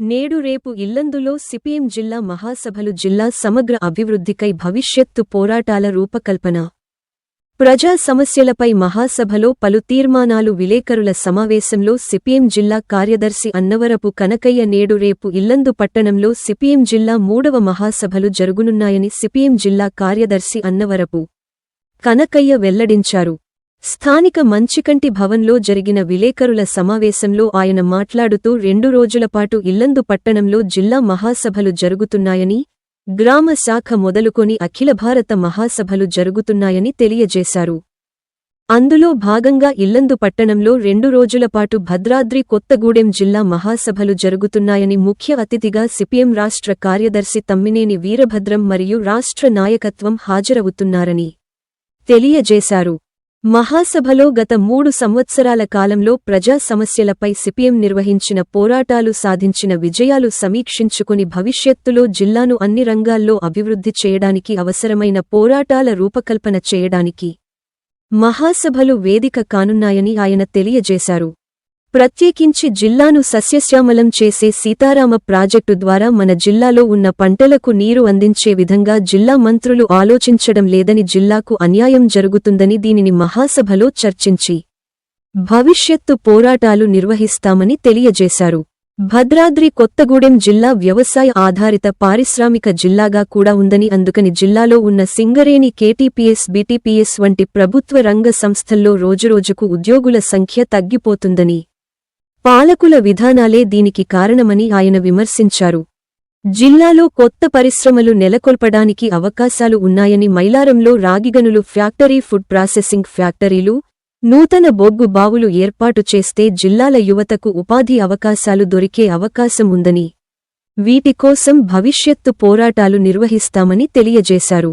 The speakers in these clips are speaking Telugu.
నేడు రేపు ఇల్లందులో సిపిఎం జిల్లా మహాసభలు జిల్లా సమగ్ర అభివృద్ధికై భవిష్యత్తు పోరాటాల రూపకల్పన. ప్రజా సమస్యలపై మహాసభలో పలు తీర్మానాలు విలేకరుల సమావేశంలో సిపిఎం జిల్లా కార్యదర్శి అన్నవరపు కనకయ్య నేడు రేపు ఇల్లందు పట్టణంలో సిపిఎం జిల్లా మూడవ మహాసభలు జరుగునున్నాయని సిపిఎం జిల్లా కార్యదర్శి అన్నవరపు కనకయ్య వెల్లడించారు. స్థానిక మంచికంటి భవన్లో జరిగిన విలేకరుల సమావేశంలో ఆయన మాట్లాడుతూ రెండు రోజులపాటు ఇల్లందు పట్టణంలో జిల్లా మహాసభలు జరుగుతున్నాయని గ్రామ శాఖ మొదలుకొని అఖిల భారత మహాసభలు జరుగుతున్నాయని తెలియజేశారు. అందులో భాగంగా ఇల్లందు పట్టణంలో రెండు రోజులపాటు భద్రాద్రి కొత్తగూడెం జిల్లా మహాసభలు జరుగుతున్నాయని ముఖ్య అతిథిగా సిపిఎం రాష్ట్ర కార్యదర్శి తమ్మినేని వీరభద్రం మరియు రాష్ట్ర నాయకత్వం హాజరవుతున్నారని తెలియజేశారు. మహాసభలో గత మూడు సంవత్సరాల కాలంలో ప్రజా సమస్యలపై సిపిఎం నిర్వహించిన పోరాటాలు సాధించిన విజయాలు సమీక్షించుకుని భవిష్యత్తులో జిల్లాను అన్ని రంగాల్లో అభివృద్ధి చేయడానికి అవసరమైన పోరాటాల రూపకల్పన చేయడానికి మహాసభలు వేదిక కానున్నాయని ఆయన తెలియజేశారు. ప్రత్యేకించి జిల్లాను సస్యశ్యామలం చేసే సీతారామ ప్రాజెక్టు ద్వారా మన జిల్లాలో ఉన్న పంటలకు నీరు అందించే విధంగా జిల్లా మంత్రులు ఆలోచించడం లేదని జిల్లాకు అన్యాయం జరుగుతుందని దీనిని మహాసభలో చర్చించి భవిష్యత్తు పోరాటాలు నిర్వహిస్తామని తెలియజేశారు. భద్రాద్రి కొత్తగూడెం జిల్లా వ్యవసాయ ఆధారిత పారిశ్రామిక జిల్లాగా కూడా ఉందని అందుకని జిల్లాలో ఉన్న సింగరేణి కేటీపీఎస్ బీటీపీఎస్ వంటి ప్రభుత్వ రంగ సంస్థల్లో రోజురోజుకు ఉద్యోగుల సంఖ్య తగ్గిపోతుందని పాలకుల విధానాలే దీనికి కారణమని ఆయన విమర్శించారు. జిల్లాలో కొత్త పరిశ్రమలు నెలకొల్పడానికి అవకాశాలు ఉన్నాయని మైలారంలో రాగిగనులు ఫ్యాక్టరీ ఫుడ్ ప్రాసెసింగ్ ఫ్యాక్టరీలు నూతన బొగ్గు బావులు ఏర్పాటు చేస్తే జిల్లాల యువతకు ఉపాధి అవకాశాలు దొరికే అవకాశం ఉందని వీటి కోసం భవిష్యత్తు పోరాటాలు నిర్వహిస్తామని తెలియజేశారు.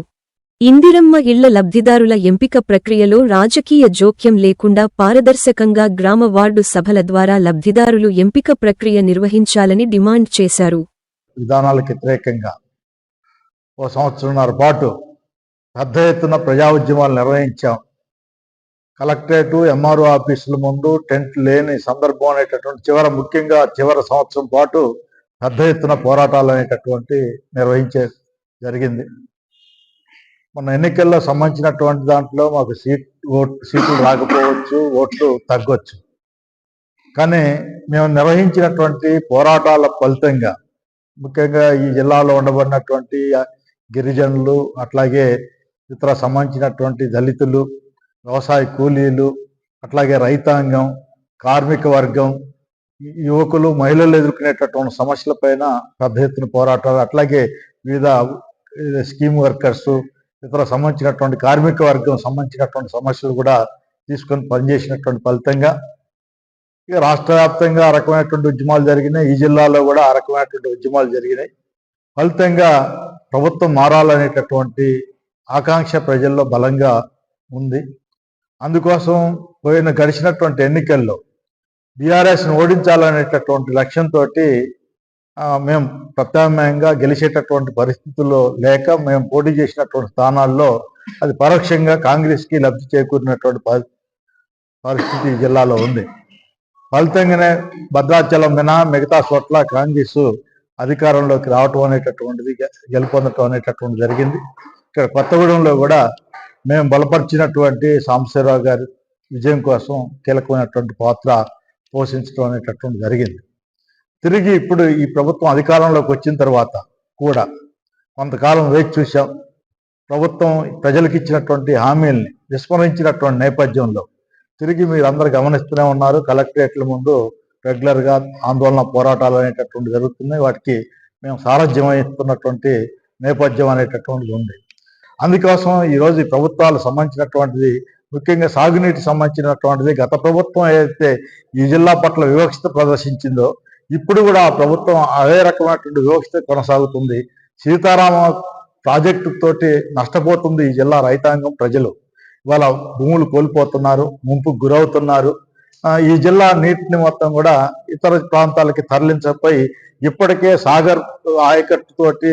ఇందిరమ్మ ఇళ్ళ లబ్ధిదారుల ఎంపిక ప్రక్రియలో రాజకీయ జోక్యం లేకుండా పారదర్శకంగా గ్రామ వార్డు సభల ద్వారా లబ్ధిదారులు ఎంపిక ప్రక్రియ నిర్వహించాలని డిమాండ్ చేశారు. విధానాలకు వ్యతిరేకంగా ఓ సంవత్సరంన్నర పాటు పెద్ద ఎత్తున ప్రజా ఉద్యమాలు నిర్వహించాం. కలెక్టరేటు ఎంఆర్ఓ ఆఫీసుల ముందు టెంట్ లేని సందర్భం అనేటటువంటి చివర ముఖ్యంగా చివరి సంవత్సరం పాటు పెద్ద ఎత్తున పోరాటాలు అనేటటువంటి నిర్వహించే జరిగింది. మొన్న ఎన్నికల్లో సంబంధించినటువంటి దాంట్లో మాకు సీట్ ఓట్ సీట్లు రాకపోవచ్చు ఓట్లు తగ్గొచ్చు. కానీ మేము నిర్వహించినటువంటి పోరాటాల ఫలితంగా ముఖ్యంగా ఈ జిల్లాలో ఉండబడినటువంటి గిరిజనులు అట్లాగే ఇతర సంబంధించినటువంటి దళితులు వ్యవసాయ కూలీలు అట్లాగే రైతాంగం కార్మిక వర్గం యువకులు మహిళలు ఎదుర్కొనేటటువంటి సమస్యలపైన పెద్ద ఎత్తున పోరాటాలు అట్లాగే వివిధ వివిధ స్కీమ్ వర్కర్స్ ఇతర సంబంధించినటువంటి కార్మిక వర్గం సంబంధించినటువంటి సమస్యలు కూడా తీసుకొని పనిచేసినటువంటి ఫలితంగా ఇక రాష్ట్ర వ్యాప్తంగా ఆ రకమైనటువంటి ఉద్యమాలు జరిగినాయి. ఈ జిల్లాలో కూడా ఆ రకమైనటువంటి ఉద్యమాలు జరిగినాయి. ఫలితంగా ప్రభుత్వం మారాలనేటటువంటి ఆకాంక్ష ప్రజల్లో బలంగా ఉంది. అందుకోసం పోయిన గడిచినటువంటి ఎన్నికల్లో బీఆర్ఎస్ను ఓడించాలనేటటువంటి లక్ష్యంతో మేము ప్రత్యామ్నాయంగా గెలిచేటటువంటి పరిస్థితుల్లో లేక మేము పోటీ చేసినటువంటి స్థానాల్లో అది పరోక్షంగా కాంగ్రెస్కి లబ్ధి చేకూరినటువంటి పరి- పరిస్థితి జిల్లాలో ఉంది. ఫలితంగానే భద్రాచలం మినహా మిగతా చోట్ల కాంగ్రెస్ అధికారంలోకి రావటం అనేటటువంటిది గెలుపొందటం అనేటటువంటి జరిగింది. ఇక్కడ కొత్తగూడెంలో కూడా మేము బలపరిచినటువంటి సాంబశివరావు గారి విజయం కోసం కీలకమైనటువంటి పాత్ర పోషించడం అనేటటువంటి జరిగింది. తిరిగి ఇప్పుడు ఈ ప్రభుత్వం అధికారంలోకి వచ్చిన తర్వాత కూడా కొంతకాలం వేచి చూశాం. ప్రభుత్వం ప్రజలకు ఇచ్చినటువంటి హామీల్ని విస్మరించినటువంటి నేపథ్యంలో తిరిగి మీరు అందరు గమనిస్తూనే ఉన్నారు. కలెక్టరేట్ల ముందు రెగ్యులర్గా ఆందోళన పోరాటాలు అనేటటువంటి జరుగుతున్నాయి. వాటికి మేము సారథ్యం ఇస్తున్నటువంటి నేపథ్యం అనేటటువంటిది ఉంది. అందుకోసం ఈరోజు ప్రభుత్వాలు సంబంధించినటువంటిది ముఖ్యంగా సాగునీటికి సంబంధించినటువంటిది గత ప్రభుత్వం ఏదైతే ఈ జిల్లా పట్ల వివక్షత ప్రదర్శించిందో ఇప్పుడు కూడా ఆ ప్రభుత్వం అదే రకమైనటువంటి వ్యవస్థ కొనసాగుతుంది. సీతారామ ప్రాజెక్టు తోటి నష్టపోతుంది ఈ జిల్లా రైతాంగం ప్రజలు. ఇవాళ భూములు కోల్పోతున్నారు ముంపుకు గురవుతున్నారు. ఈ జిల్లా నీటిని మొత్తం కూడా ఇతర ప్రాంతాలకి తరలించకపోయి ఇప్పటికే సాగర్ ఆయకట్టుతోటి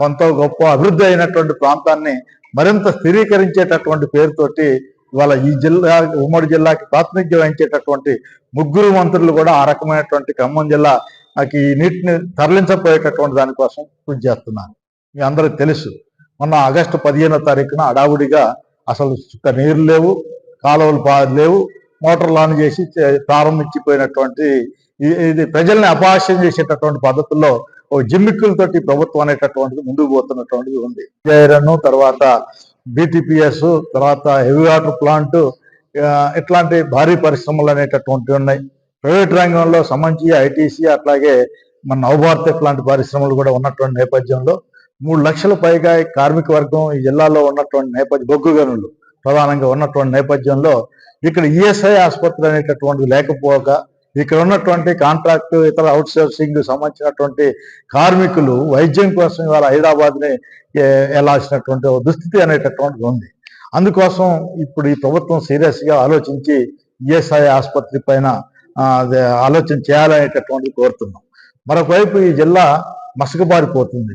కొంత గొప్ప అభివృద్ధి అయినటువంటి ప్రాంతాన్ని మరింత స్థిరీకరించేటటువంటి పేరుతోటి ఇవాళ ఈ జిల్లా ఉమ్మడి జిల్లాకి ప్రాతినిధ్యం వహించేటటువంటి ముగ్గురు మంత్రులు కూడా ఆ రకమైనటువంటి ఖమ్మం జిల్లా నాకు ఈ నీటిని తరలించపోయేటటువంటి దానికోసం కృషి చేస్తున్నాను. మీ అందరికి తెలుసు మొన్న ఆగస్టు పదిహేనో తారీఖున అడావుడిగా అసలు చుక్క నీరు లేవు కాలువలు పా లేవు మోటార్లు ఆన్ చేసి ప్రారంభించిపోయినటువంటి ఇది ప్రజల్ని అపహాస్యం చేసేటటువంటి పద్ధతుల్లో ఓ జిమ్మిక్కులతోటి ప్రభుత్వం అనేటటువంటిది ముందుకు పోతున్నటువంటిది ఉంది. ఐరన్ తర్వాత బీటీపీఎస్ తర్వాత హెవీ వాటర్ ప్లాంట్ ఇట్లాంటి భారీ పరిశ్రమలు అనేటటువంటివి ఉన్నాయి. ప్రైవేట్ రంగంలో సమంచి ఐటీసీ అట్లాగే మన నవభారత్ ఇట్లాంటి పరిశ్రమలు కూడా ఉన్నటువంటి నేపథ్యంలో మూడు లక్షల పైగా కార్మిక వర్గం ఈ జిల్లాలో ఉన్నటువంటి నేపథ్యం బొగ్గు గనులు ప్రధానంగా ఉన్నటువంటి నేపథ్యంలో ఇక్కడ ఈఎస్ఐ ఆసుపత్రి అనేటటువంటిది లేకపోగా ఇక్కడ ఉన్నటువంటి కాంట్రాక్ట్ ఇతర అవుట్ సోర్సింగ్ సంబంధించినటువంటి కార్మికులు వైద్యం కోసం ఇవాళ హైదరాబాద్ని వెళ్ళాల్సినటువంటి ఒక దుస్థితి అనేటటువంటిది ఉంది. అందుకోసం ఇప్పుడు ఈ ప్రభుత్వం సీరియస్గా ఆలోచించి ఈఎస్ఐ ఆసుపత్రి పైన ఆలోచన చేయాలనేటటువంటిది కోరుతున్నాం. మరొకవైపు ఈ జిల్లా మసకబారిపోతుంది.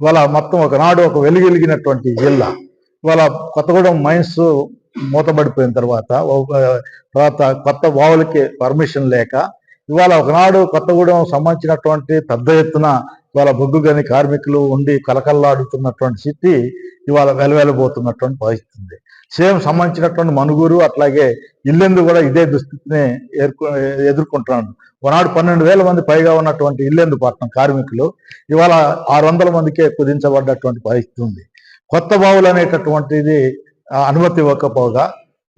ఇవాళ మొత్తం ఒకనాడు ఒక వెలుగెలిగినటువంటి జిల్లా. ఇవాళ కొత్తగూడెం మైన్స్ మూతబడిపోయిన తర్వాత తర్వాత కొత్త బావులకి పర్మిషన్ లేక ఇవాళ ఒకనాడు కొత్తగూడెం సంబంధించినటువంటి పెద్ద ఎత్తున ఇవాళ బొగ్గు గని కార్మికులు ఉండి కలకల్లాడుతున్నటువంటి స్థితి ఇవాళ వెలవెలబోతున్నటువంటి పరిస్థితి ఉంది. సేమ్ సంబంధించినటువంటి మనుగురు అట్లాగే ఇల్లెందు కూడా ఇదే దుస్థితిని ఎదుర్కొ ఎదుర్కొంటున్నాడు ఒకనాడు పన్నెండు వేల మంది పైగా ఉన్నటువంటి ఇల్లెందు పట్టణం కార్మికులు ఇవాళ ఆరు వందల మందికే కుదించబడ్డటువంటి పరిస్థితి ఉంది. కొత్త బావులు అనేటటువంటిది అనుమతి ఇవ్వకపోగా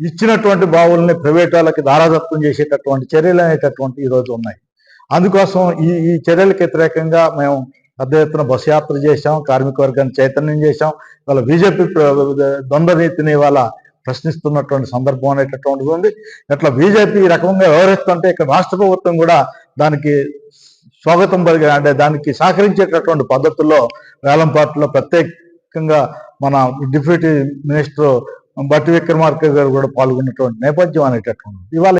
ఇచ్చినటువంటి బావుల్ని ప్రైవేట్ వాళ్ళకి దారాదత్తం చేసేటటువంటి చర్యలు అనేటటువంటి ఈ రోజు ఉన్నాయి. అందుకోసం ఈ ఈ చర్యలకు వ్యతిరేకంగా మేము పెద్ద ఎత్తున బస్సు యాత్ర చేశాం కార్మిక వర్గాన్ని చైతన్యం చేశాం. ఇవాళ బీజేపీ ద్వంద్వ నీతిని ఇవాళ ప్రశ్నిస్తున్నటువంటి సందర్భం అనేటటువంటిది ఉంది. అట్లా బీజేపీ ఈ రకంగా వ్యవహరిస్తుంటే ఇక్కడ రాష్ట్ర ప్రభుత్వం కూడా దానికి స్వాగతం పలికి అంటే దానికి సహకరించేటటువంటి పద్ధతుల్లో వేలంపాట్లో ప్రత్యేక ముఖ్యంగా మన డిప్యూటీ మినిస్టర్ బట్టి విక్రమార్క గారు కూడా పాల్గొన్నటువంటి నేపథ్యం అనేటటువంటి ఇవాళ